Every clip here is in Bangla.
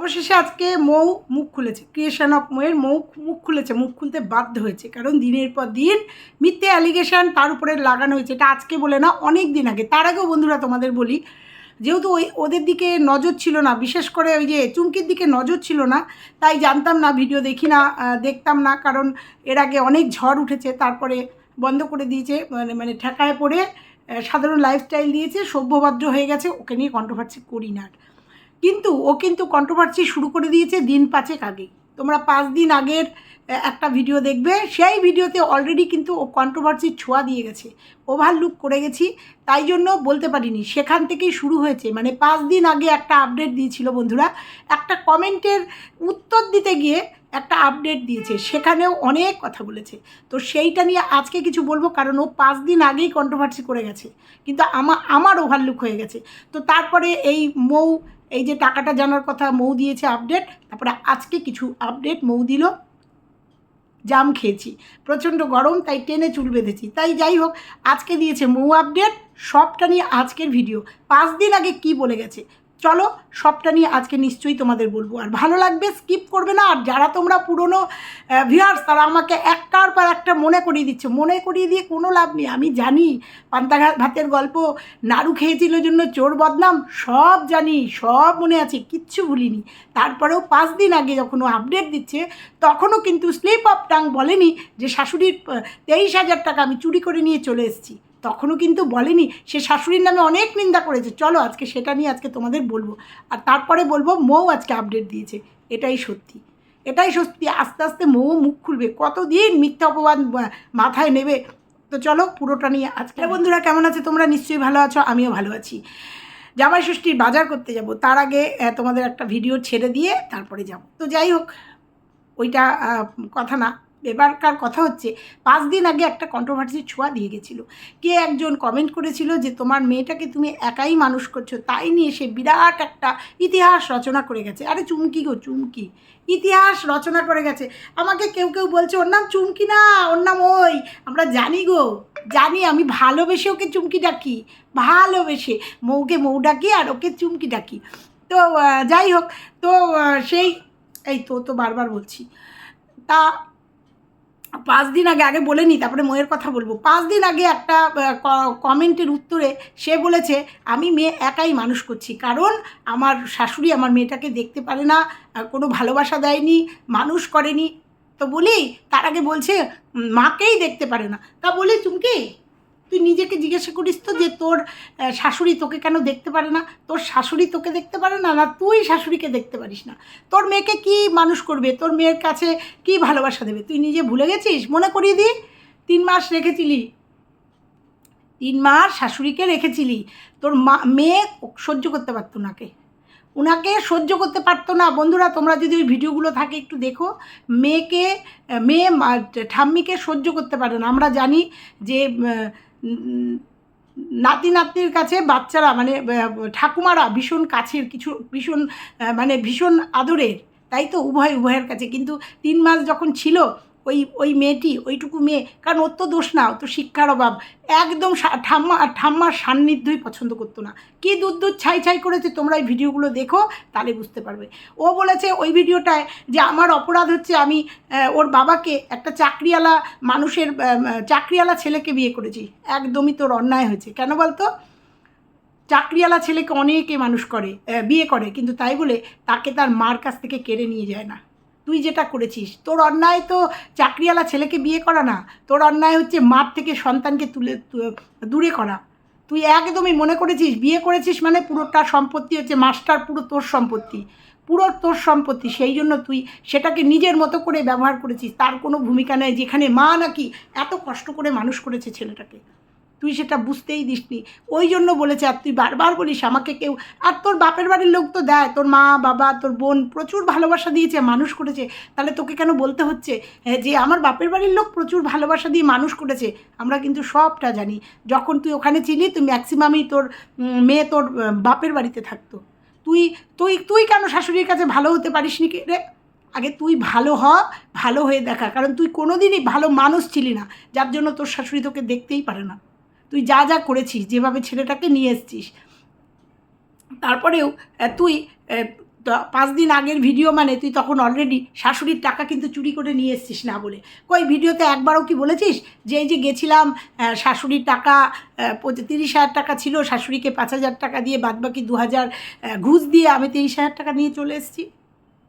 অবশেষে আজকে মৌ মুখ খুলেছে। ক্রিয়েশন অফ মৌয়ের মৌ মুখ খুলেছে, মুখ খুলতে বাধ্য হয়েছে। কারণ দিনের পর দিন মিথ্যে অ্যালিগেশন তার উপরে লাগানো হয়েছে। এটা আজকে বলে না, অনেক দিন আগে। তার আগেও বন্ধুরা তোমাদের বলি, যেহেতু ওই ওদের দিকে নজর ছিল না, বিশেষ করে ওই যে চুমকির দিকে নজর ছিল না, তাই জানতাম না, ভিডিও দেখি না দেখতাম না। কারণ এর আগে অনেক ঝড় উঠেছে, তারপরে বন্ধ করে দিয়েছে মানে মানে ঠেকায় পড়ে সাধারণ লাইফস্টাইল দিয়েছে, সভ্যভদ্র হয়ে গেছে, ওকে নিয়ে কন্ট্রোভার্সি করি না। কিন্তু ও কিন্তু কন্ট্রোভার্সি শুরু করে দিয়েছে দিন পাঁচেক আগে তোমরা পাঁচ দিন আগের একটা ভিডিও দেখবে। সেই ভিডিওতে অলরেডি কিন্তু ও কন্ট্রোভার্সির ছোঁয়া দিয়ে গেছে। ওভারলুক করে গেছি। তাই জন্য বলতে পারিনি, সেখান থেকেই শুরু হয়েছে। মানে পাঁচ দিন আগে একটা আপডেট দিয়েছিল বন্ধুরা। একটা কমেন্টের উত্তর দিতে গিয়ে একটা আপডেট দিয়েছে। সেখানেও অনেক কথা বলেছে। তো সেইটা নিয়ে আজকে কিছু বলব, কারণ ও পাঁচ দিন আগেই কন্ট্রোভার্সি করে গেছে। কিন্তু আমার আমার ওভারলুক হয়ে গেছে। তো তারপরে এই মৌ এই যে টাকাটা জানার কথা মৌ দিয়েছে আপডেট তারপরে আজকে কিছু আপডেট মৌ দিল। জাম খেয়েছি, প্রচণ্ড গরম, তাই টেনে চুল বেঁধেছি। তাই যাই হোক, আজকে দিয়েছে মৌ আপডেট সবটা নিয়ে আজকের ভিডিও পাঁচ দিন আগে কি বলে গেছে? চলো, সবটা নিয়ে আজকে নিশ্চয়ই তোমাদের বলব। আর ভালো লাগবে স্কিপ করবে না। আর যারা তোমরা পুরনো ভিউয়ার্স তারা আমাকে একটার পর একটা মনে করিয়ে দিচ্ছে। মনে করিয়ে দিয়ে কোনো লাভ নেই। আমি জানি পান্তা ঘা- ভাতের গল্প, নাড়ু খেয়েছিল জন্য চোর বদনাম, সব জানি, সব মনে আছে, কিচ্ছু ভুলিনি। তারপরেও পাঁচ দিন আগে যখন ও আপডেট দিচ্ছে, তখনও কিন্তু স্লিপ অফ টাং বলেনি যে শাশুড়ির তেইশ হাজার টাকা আমি চুরি করে নিয়ে চলে এসেছি। তখনও কিন্তু বলেনি। সে শাশুড়ির নামে অনেক নিন্দা করেছে। চলো আজকে সেটা নিয়ে আজকে তোমাদের বলব। আর তারপরে বলব, মৌ আজকে আপডেট দিয়েছে। এটাই সত্যি। এটাই সত্যি। আস্তে আস্তে মৌ মুখ খুলবে। কতদিন মিথ্যা অপবাদ মাথায় নেবে? তো চলো পুরোটা নিয়ে আজকে। বন্ধুরা, কেমন আছে? তোমরা নিশ্চয়ই ভালো আছো, আমিও ভালো আছি। জামাই ষষ্ঠীর বাজার করতে যাব। তার আগে তোমাদের একটা ভিডিও ছেড়ে দিয়ে তারপরে যাব। তো যাই হোক, ওইটা কথা না। এবারকার কথা হচ্ছে, পাঁচ দিন আগে একটা কন্ট্রোভার্সির ছোঁয়া দিয়ে গেছিল। কে একজন কমেন্ট করেছিল যে, তোমার মেয়েটাকে তুমি একাই মানুষ করছ? তাই নিয়ে সে বিরাট একটা ইতিহাস রচনা করে গেছে। আরে চুমকি গো, চুমকি। ইতিহাস রচনা করে গেছে। আমাকে কেউ কেউ বলছে, ওর নাম চুমকি না, ওর নাম ওই। আমরা জানি গো, জানি, আমি ভালোবেসে ওকে চুমকি ডাকি, ভালোবেসে। মৌকে মৌ ডাকি আর ওকে চুমকি ডাকি। তো যাই হোক, তো সেই, এই তো তো বারবার বলছি। তা পাঁচ দিন আগে আগে বলে নিই তারপরে ময়ের কথা বলব। পাঁচ দিন আগে একটা কমেন্টের উত্তরে সে বলেছে, আমি মেয়ে একাই মানুষ করছি, কারণ আমার শাশুড়ি আমার মেয়েটাকে দেখতে পারে না কোনো ভালোবাসা দেয়নি, মানুষ করেনি। তো বলি তার আগে বলছে মাকেই দেখতে পারে না। তা বলি চুমকি তুই নিজেকে জিজ্ঞাসা করিস তো যে তোর শাশুড়ি তোকে কেন দেখতে পারে না? তোর শাশুড়ি তোকে দেখতে পারে না? না তুই শাশুড়িকে দেখতে পারিস না? তোর মেয়েকে কি মানুষ করবে? তোর মেয়ের কাছে কি ভালোবাসা দেবে? তুই নিজে ভুলে গেছিস? মনে করিয়ে দি তিন মাস রেখেছিলি। তিন মাস শাশুড়িকে রেখেছিলি। তোর মা, মেয়ে সহ্য করতে পারতো নাকে ওনাকে। সহ্য করতে পারতো না। বন্ধুরা, তোমরা যদি ওই ভিডিওগুলো থাকে একটু দেখো, মেয়েকে মেয়ে ঠাম্মিকে সহ্য করতে পারে না। আমরা জানি যে নাতি নাতনির কাছে বাচ্চারা মানে ঠাকুমারা ভীষণ কাছের কিছু, ভীষণ মানে ভীষণ আদরের, তাই তো? উভয়, উভয়ের কাছে। কিন্তু তিন মাস যখন ছিল ওই ওই মেয়েটি, ওইটুকু মেয়ে। কারণ ওর তো দোষ না তো শিক্ষার অভাব। একদম ঠাম্মা ঠাম্মার সান্নিধ্যই পছন্দ করতো না। কি দুধ দুধ ছাই ছাই করেছে, তোমরা এই ভিডিওগুলো দেখো, তাহলে বুঝতে পারবে। ও বলেছে ওই ভিডিওটায় যে, আমার অপরাধ হচ্ছে আমি ওর বাবাকে একটা চাকরিওয়ালা মানুষের চাকরিওয়ালা ছেলেকে বিয়ে করেছি। একদমই তোর অন্যায় হয়েছে। কেন বলতো? চাকরিওয়ালা ছেলেকে অনেকে মানুষ করে বিয়ে করে, কিন্তু তাই বলে তাকে তার মার কাছ থেকে কেড়ে নিয়ে যায় না। তুই যেটা করেছিস, তোর অন্যায় তো চাকরিওয়ালা ছেলেকে বিয়ে করা না, তোর অন্যায় হচ্ছে মার থেকে সন্তানকে তুলে দূরে করা। তুই একদমই মনে করেছিস, বিয়ে করেছিস মানে পুরোটা সম্পত্তি হচ্ছে মাস্টার, পুরো তোর সম্পত্তি, পুরো তোর সম্পত্তি, সেই জন্য তুই সেটাকে নিজের মতো করে ব্যবহার করেছিস, তার কোনো ভূমিকা নেই, যেখানে মা নাকি এত কষ্ট করে মানুষ করেছে ছেলেটাকে। তুই সেটা বুঝতেই দিসনি। ওই জন্য বলেছে আর তুই বারবার বলিস আমাকে কেউ আর তোর বাপের বাড়ির লোক তো দেয় তোর মা বাবা তোর বোন প্রচুর ভালোবাসা দিয়েছে মানুষ করেছে। তাহলে তোকে কেন বলতে হচ্ছে? হ্যাঁ, যে আমার বাপের বাড়ির লোক প্রচুর ভালোবাসা দিয়ে মানুষ করেছে আমরা কিন্তু সবটা জানি। যখন তুই ওখানে ছিলি তুই ম্যাক্সিমামই তোর মেয়ে তোর বাপের বাড়িতে থাকতো। তুই তুই তুই কেন শাশুড়ির কাছে ভালো হতে পারিস নি রে? আগে তুই ভালো হ ভালো হয়ে দেখা। কারণ তুই কোনোদিনই ভালো মানুষ ছিলি না যার জন্য তোর শাশুড়ি তোকে দেখতেই পারে না। তুই যা যা করেছিস, যেভাবে ছেলেটাকে নিয়ে এসছিস। তারপরেও তুই পাঁচ দিন আগের ভিডিও মানে তুই তখন অলরেডি শাশুড়ির টাকা কিন্তু চুরি করে নিয়ে এসছিস না বলে। কই, ভিডিওতে একবারও কি বলেছিস? যে এই যে গেছিলাম শাশুড়ির টাকা তিরিশ হাজার টাকা ছিল, শাশুড়িকে পাঁচ হাজার টাকা দিয়ে বাদবাকি দু হাজার ঘুষ দিয়ে আমি তিরিশ হাজার টাকা নিয়ে চলে এসেছি।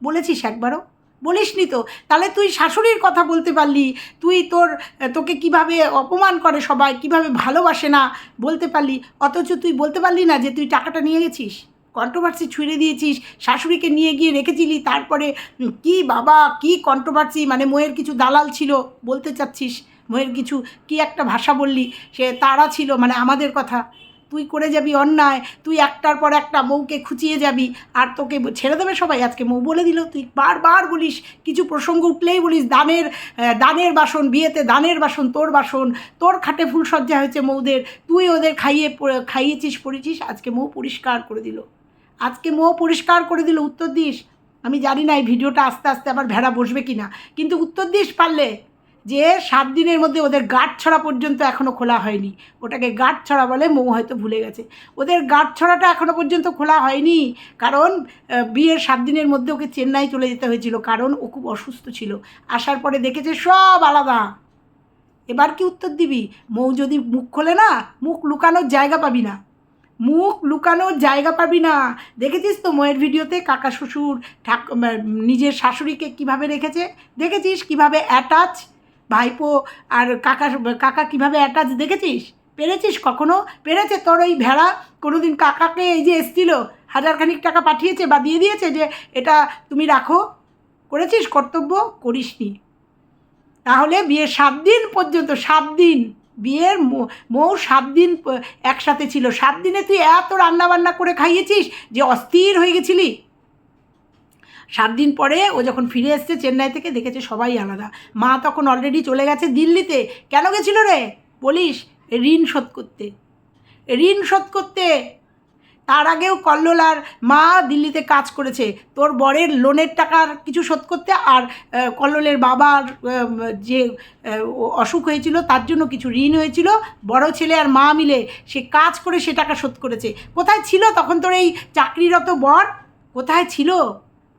বলেছিস একবারও? বলিসনি তো? তাহলে তুই শাশুড়ির কথা বলতে পারলি। তুই তোর, তোকে কীভাবে অপমান করে সবাই, কীভাবে ভালোবাসে না বলতে পারলি? অথচ তুই বলতে পারলি না যে তুই টাকাটা নিয়ে গেছিস? কন্ট্রোভার্সি ছুঁড়ে দিয়েছিস, শাশুড়িকে নিয়ে গিয়ে রেখেছিলি, তারপরে কি বাবা, কি কন্ট্রোভার্সি মানে মোয়ের কিছু দালাল ছিল, বলতে চাচ্ছিস? মোয়ের কিছু কি একটা ভাষা বললি? সে তারা ছিল মানে আমাদের কথা। তুই করে যাবি অন্যায়, তুই একটার পর একটা মৌকে খুঁচিয়ে যাবি, আর তোকে ছেড়ে দেবে সবাই। আজকে মৌ বলে দিল, তুই বারবার বলিস, কিছু প্রসঙ্গ উঠলেই বলিস, দানের দানের বাসন, বিয়েতে দানের বাসন, তোর বাসন, তোর খাটে ফুলসজ্জা হয়েছে মৌদের, তুই ওদের খাইয়ে খাইয়েছিস, পড়েছিস, আজকে মৌ পরিষ্কার করে দিল। আজকে মৌ পরিষ্কার করে দিল, উত্তর দিস। আমি জানি না এই ভিডিওটা আস্তে আস্তে আবার ভেড়া বসবে কি না কিন্তু উত্তর দিস পারলে। যে সাত দিনের মধ্যে ওদের গাঁট ছড়া পর্যন্ত এখনও খোলা হয়নি। ওটাকে গাঁট ছড়া বলে মৌ হয়তো ভুলে গেছে। ওদের গাঁট ছড়াটা এখনও পর্যন্ত খোলা হয়নি। কারণ বিয়ের সাত দিনের মধ্যে ওকে চেন্নাই চলে যেতে হয়েছিল। কারণ ও খুব অসুস্থ ছিল। আসার পরে দেখেছে সব আলাদা। এবার কি উত্তর দিবি? মৌ যদি মুখ খোলে না, মুখ লুকানোর জায়গা পাবি না। মুখ লুকানোর জায়গা পাবি না। দেখেছিস তো ময়ের ভিডিওতে কাকা শ্বশুর ঠাক নিজের শাশুড়িকে কীভাবে রেখেছে? দেখেছিস কীভাবে অ্যাটাচ ভাইপো আর কাকা কাকা কীভাবে অ্যাটাচ দেখেছিস? পেরেছিস কখনো? পেরেছে তোর ওই ভেড়া? কোনোদিন কাকাকে এই যে এসছিল, হাজারখানিক টাকা পাঠিয়েছে বা দিয়ে দিয়েছে যে এটা তুমি রাখো? করেছিস কর্তব্য? করিসনি। তাহলে বিয়ের সাত দিন পর্যন্ত, সাত দিন। বিয়ের মৌ- সাত দিন একসাথে ছিল। সাত দিনে তুই এত রান্না বান্না করে খাইয়েছিস যে অস্থির হয়ে গেছিলি? সাত দিন পরে ও যখন ফিরে এসছে চেন্নাই থেকে, দেখেছে সবাই আলাদা। মা তখন অলরেডি চলে গেছে দিল্লিতে। কেন গেছিল রে? বলিস, ঋণ শোধ করতে। ঋণ শোধ করতে। তার আগেও কল্লোল আর মা দিল্লিতে কাজ করেছে। তোর বরের লোনের টাকার কিছু শোধ করতে আর কল্লোলের বাবার যে অসুখ হয়েছিল, তার জন্য কিছু ঋণ হয়েছিল। বড় ছেলে আর মা মিলে সে কাজ করে সে টাকা শোধ করেছে। কোথায় ছিল তখন তোর এই চাকরিরত বর? কোথায় ছিল?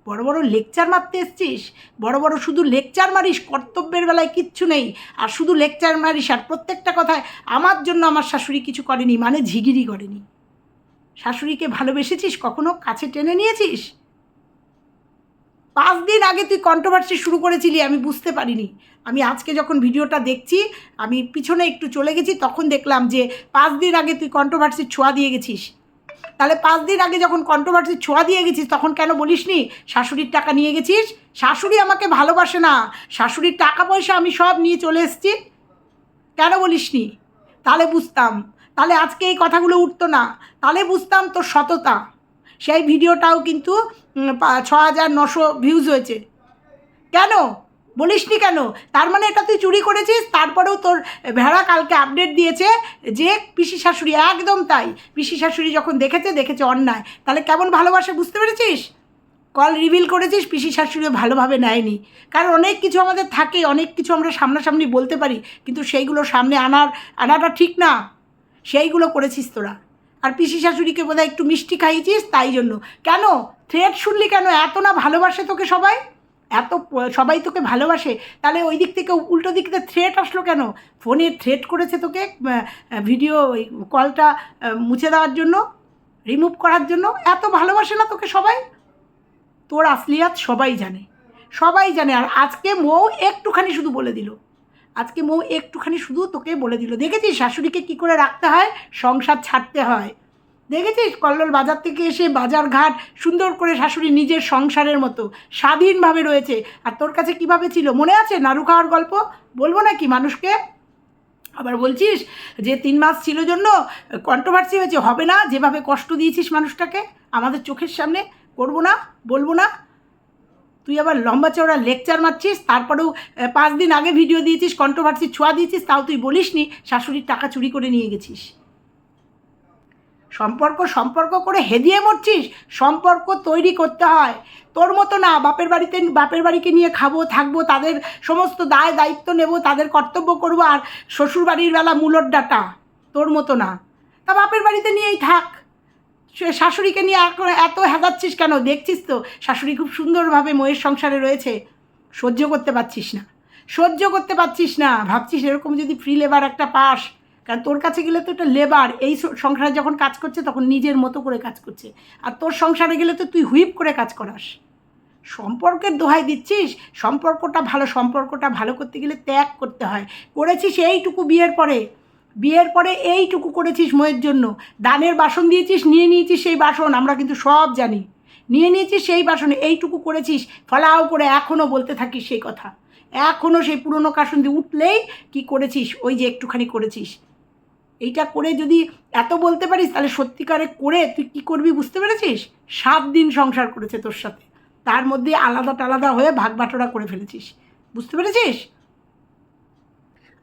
বড় বড় লেকচার মারতে এসছিস? বড় বড় শুধু লেকচার মারিস, কর্তব্যের বেলায় কিচ্ছু নেই। আর শুধু লেকচার মারিস, আর প্রত্যেকটা কথায় আমার জন্য আমার শাশুড়ি কিছু করেনি মানে ঝিগিরি করেনি। শাশুড়িকে ভালোবেসেছিস? কখনো কাছে টেনে নিয়েছিস? পাঁচ দিন আগে তুই কন্ট্রোভার্সি শুরু করেছিলি, আমি বুঝতে পারিনি। আমি আজকে যখন ভিডিওটা দেখছি, আমি পিছনে একটু চলে গেছি, তখন দেখলাম যে পাঁচ দিন আগে তুই কন্ট্রোভার্সির ছোঁয়া দিয়ে গেছিস। তাহলে পাঁচ দিন আগে যখন কন্ট্রোভার্সির ছোঁয়া দিয়ে গেছিস, তখন কেন বলিসনি? শাশুড়ির টাকা নিয়ে গেছিস? শাশুড়ি আমাকে ভালোবাসে না। শাশুড়ির টাকা পয়সা আমি সব নিয়ে চলে এসেছি। কেন বলিসনি? তাহলে বুঝতাম। তাহলে আজকে এই কথাগুলো উঠতো না। তাহলে বুঝতাম তোর সততা। সেই ভিডিওটাও কিন্তু ছ হাজার নশো ভিউজ হয়েছে। কেন? বলিসনি কেন? তার মানে এটা তুই চুরি করেছিস, তারপরেও তোর ভেড়া কালকে আপডেট দিয়েছে যে পিসি শাশুড়ি, একদম তাই। পিসি শাশুড়ি যখন দেখেছে দেখেছে অন্যায়। তাহলে কেমন ভালোবাসে বুঝতে পেরেছিস? কল রিভিল করেছিস, পিসি শাশুড়িও ভালোভাবে নেয়নি। কারণ অনেক কিছু আমাদের থাকে, অনেক কিছু আমরা সামনাসামনি বলতে পারি, কিন্তু সেইগুলো সামনে আনার, আনাটা ঠিক না। সেইগুলো করেছিস তোরা। আর পিসি শাশুড়িকে বোধহয় একটু মিষ্টি খাইয়েছিস, তাই জন্য। কেন? থ্রেট শুনলি কেন? এত না ভালোবাসে তোকে সবাই? এত সবাই তোকে ভালোবাসে, তাহলে ওই দিক থেকে উল্টো দিক থেকে থ্রেট আসলো কেন? ফোনে থ্রেট করেছে তোকে ভিডিও কলটা মুছে দেওয়ার জন্য রিমুভ করার জন্য? এত ভালোবাসে না তোকে সবাই? তোর আসলিয়াত সবাই জানে সবাই জানে। আর আজকে মৌ একটুখানি শুধু বলে দিল। আজকে মৌ একটুখানি শুধু তোকে বলে দিল। দেখেছিস শাশুড়িকে কি করে রাখতে হয়? সংসার ছাড়তে হয়। দেখেছিস কল্লোল বাজার থেকে এসে বাজার ঘাট সুন্দর করে শাশুড়ি নিজের সংসারের মতো স্বাধীনভাবে রয়েছে? আর তোর কাছে কীভাবে ছিল? মনে আছে নাড়ু খাওয়ার গল্প? বলব নাকি মানুষকে? আবার বলছিস যে তিন মাস ছিল জন্য কন্ট্রোভার্সি হয়েছে, হবে না? যেভাবে কষ্ট দিয়েছিস মানুষটাকে, আমাদের চোখের সামনে, করব না, বলব না? তুই আবার লম্বা চওড়া লেকচার মারছিস, তারপরেও পাঁচ দিন আগে ভিডিও দিয়েছিস কন্ট্রোভার্সি ছোঁয়া দিয়েছিস, তাও তুই বলিসনি, শাশুড়ির টাকা চুরি করে নিয়ে গেছিস। সম্পর্ক সম্পর্ক করে হেদিয়ে মরছিস, সম্পর্ক তৈরি করতে হয়। তোর মতো না, বাপের বাড়িতে, বাপের বাড়িকে নিয়ে খাব, থাকব, তাদের সমস্ত দায়, দায়িত্ব নেব, তাদের কর্তব্য করব, আর শ্বশুর বাড়ির বেলা মূলর ডাটা। তোর মতো না। তা বাপের বাড়িতে নিয়েই থাক। শাশুড়িকে নিয়ে এত হেদাচ্ছিস কেন? দেখছিস তো, শাশুড়ি খুব সুন্দরভাবে ময়ের সংসারে রয়েছে। সহ্য করতে পারছিস না। সহ্য করতে পারছিস না। ভাবছিস এরকম যদি ফ্রি লেবার একটা পাস কারণ তোর কাছে গেলে তো একটা লেবার এই সংসারে যখন কাজ করছে তখন নিজের মতো করে কাজ করছে। আর তোর সংসারে গেলে তো তুই হুইপ করে কাজ করাস। সম্পর্কের দোহাই দিচ্ছিস, সম্পর্কটা ভালো সম্পর্কটা ভালো করতে গেলে ত্যাগ করতে হয়। করেছিস এইটুকু বিয়ের পরে বিয়ের পরে এইটুকু করেছিস ময়ের জন্য। দানের বাসন দিয়েছিস, নিয়ে নিয়েছিস সেই বাসন, আমরা কিন্তু সব জানি। নিয়ে নিয়েছিস সেই বাসনে, এইটুকু করেছিস, ফলাও করে এখনও বলতে থাকিস সেই কথা। এখনও সেই পুরনো কাসন দিয়ে উঠলেই কি করেছিস? ওই যে একটুখানি করেছিস। এইটা করে যদি এত বলতে পারিস, তাহলে সত্যিকারে করে তুই কি করবি বুঝতে পেরেছিস? সাত দিন সংসার করেছে তোর সাথে। তার মধ্যে আলাদা টালাদা হয়ে ভাগ বাটোরা করে ফেলেছিস। বুঝতে পেরেছিস?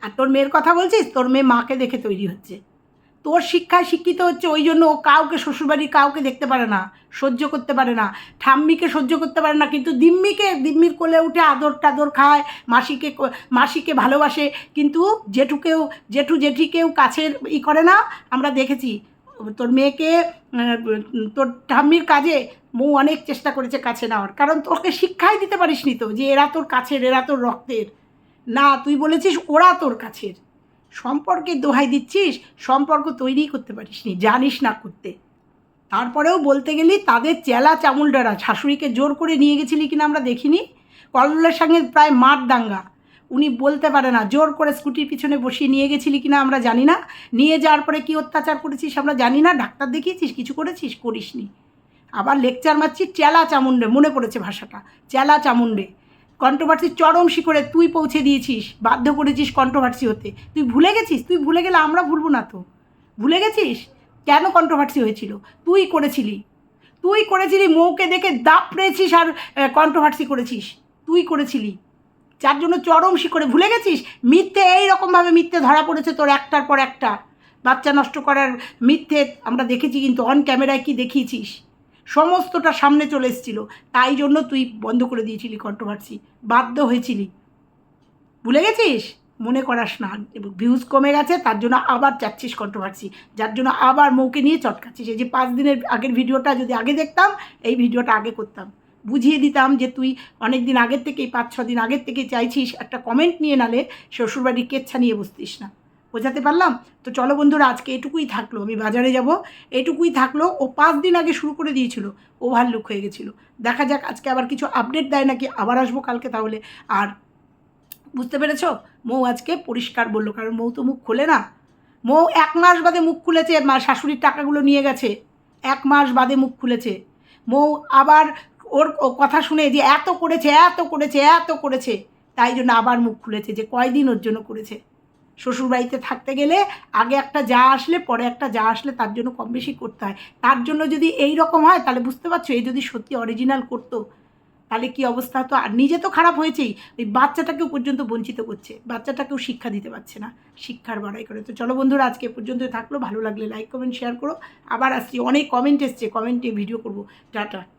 আর তোর মেয়ের কথা বলছিস? তোর মেয়ে মাকে দেখে তৈরি হচ্ছে। তোর শিক্ষায় শিক্ষিত হচ্ছে ওই জন্য ও কাউকে শ্বশুরবাড়ির কাউকে দেখতে পারে না, সহ্য করতে পারে না। ঠাম্মিকে সহ্য করতে পারে না, কিন্তু দিম্মিকে, দিম্মির কোলে উঠে আদর টাদর খায়, মাসিকে মাসিকে ভালোবাসে, কিন্তু জেঠুকেও, জেঠু জেঠিকেও কাছের ই করে না। আমরা দেখেছি, তোর মেয়েকে তোর ঠাম্মির কাজে মৌ অনেক চেষ্টা করেছে কাছে নেওয়ার, কারণ তোকে শিক্ষাই দিতে পারিস নি তো, যে এরা তোর কাছের, এরা তোর রক্তের। না, তুই বলেছিস ওরা তোর কাছের। সম্পর্কের দোহাই দিচ্ছিস, সম্পর্ক তৈরি করতে পারিসনি, জানিস না করতে। তারপরেও বলতে গেলি তাদের চেলা চামুলডারা শাশুড়িকে জোর করে নিয়ে গেছিলি কিনা আমরা দেখিনি? কল্লোলের সঙ্গে প্রায় মাঠ দাঙ্গা। উনি বলতে পারে না, জোর করে স্কুটির পিছনে বসিয়ে নিয়ে গেছিলি কিনা আমরা জানি না। নিয়ে যাওয়ার পরে কী অত্যাচার করেছিস আমরা জানি না, ডাক্তার দেখিয়েছিস, কিছু করেছিস? করিসনি। আবার লেকচার মারছিস, চেলা চামুন্ডে মনে পড়েছে ভাষাটা, চেলা চামুন্ডে কন্ট্রোভার্সি চরম শিখরে তুই পৌঁছে দিয়েছিস, বাধ্য করেছিস কন্ট্রোভার্সি হতে। তুই ভুলে গেছিস? তুই ভুলে গেলে আমরা ভুলবো না তো। ভুলে গেছিস? কেন কন্ট্রোভার্সি হয়েছিল? তুই করেছিলি। তুই করেছিলি, মৌকে দেখে দাপ পেয়েছিস আর কন্ট্রোভার্সি করেছিস। তুই করেছিলি। যার জন্য চরম শিখরে ভুলে গেছিস? মিথ্যে এই রকমভাবে মিথ্যে ধরা পড়েছে তোর একটার পর একটা। বাচ্চা নষ্ট করার মিথ্যে আমরা দেখেছি কিন্তু অন ক্যামেরায় কি দেখিয়েছিস? সমস্তটা সামনে চলে এসেছিল। তাই জন্য তুই বন্ধ করে দিয়েছিলি কন্ট্রোভার্সি বাধ্য হয়েছিলি। ভুলে গেছিস? মনে করাস না। এবং ভিউজ কমে গেছে, তার জন্য আবার চাচ্ছিস কন্ট্রোভার্সি যার জন্য আবার মৌকে নিয়ে চটকাচ্ছিস। এই যে পাঁচ দিনের আগের ভিডিওটা যদি আগে দেখতাম, এই ভিডিওটা আগে করতাম। বুঝিয়ে দিতাম যে তুই অনেক দিন আগের থেকেই, পাঁচ ছ দিন আগের থেকে চাইছিস একটা কমেন্ট নিয়ে নালে শ্বশুরবাড়ির কেচ্ছা নিয়ে বসতিস না। বোঝাতে পারলাম? তো চলো বন্ধুরা, আজকে এটুকুই থাকল। আমি বাজারে যাব। এটুকুই থাকল। ও পাঁচ দিন আগে শুরু করে দিয়েছিল। ওভারলুক হয়ে গেছিল। দেখা যাক আজকে আবার কিছু আপডেট দেয় নাকি আবার আসব কালকে তাহলে। আর বুঝতে পেরেছ? মৌ আজকে পরিষ্কার বলল, কারণ মৌ তো মুখ খোলে না। মৌ এক মাস বাদে মুখ খুলেছে, মা শাশুড়ির টাকাগুলো নিয়ে গেছে। এক মাস বাদে মুখ খুলেছে। মৌ আবার ওর কথা শুনে যে এত করেছে এত করেছে এত করেছে, তাই জন্য আবার মুখ খুলেছে, যে কয়দিন ওর জন্য করেছে। শ্বশুরবাড়িতে থাকতে গেলে আগে একটা যা আসলে, পরে একটা যা আসলে তার জন্য কম বেশি করতে হয়। তার জন্য যদি এই রকম হয়, তাহলে বুঝতে পারছ এই যদি সত্যি অরিজিনাল করতো, তাহলে কি অবস্থা হতো আর নিজে তো খারাপ হয়েছেই। ওই বাচ্চাটাকেও পর্যন্ত বঞ্চিত করছে। বাচ্চাটাকেও শিক্ষা দিতে পারছে না। শিক্ষার বাড়াই করে। তো চলো বন্ধুরা, আজকে পর্যন্ত থাকল। ভালো লাগলে লাইক কমেন্ট শেয়ার করো। আবার আসছি। অনেক কমেন্ট এসছে। কমেন্টে ভিডিও করব। টাটা।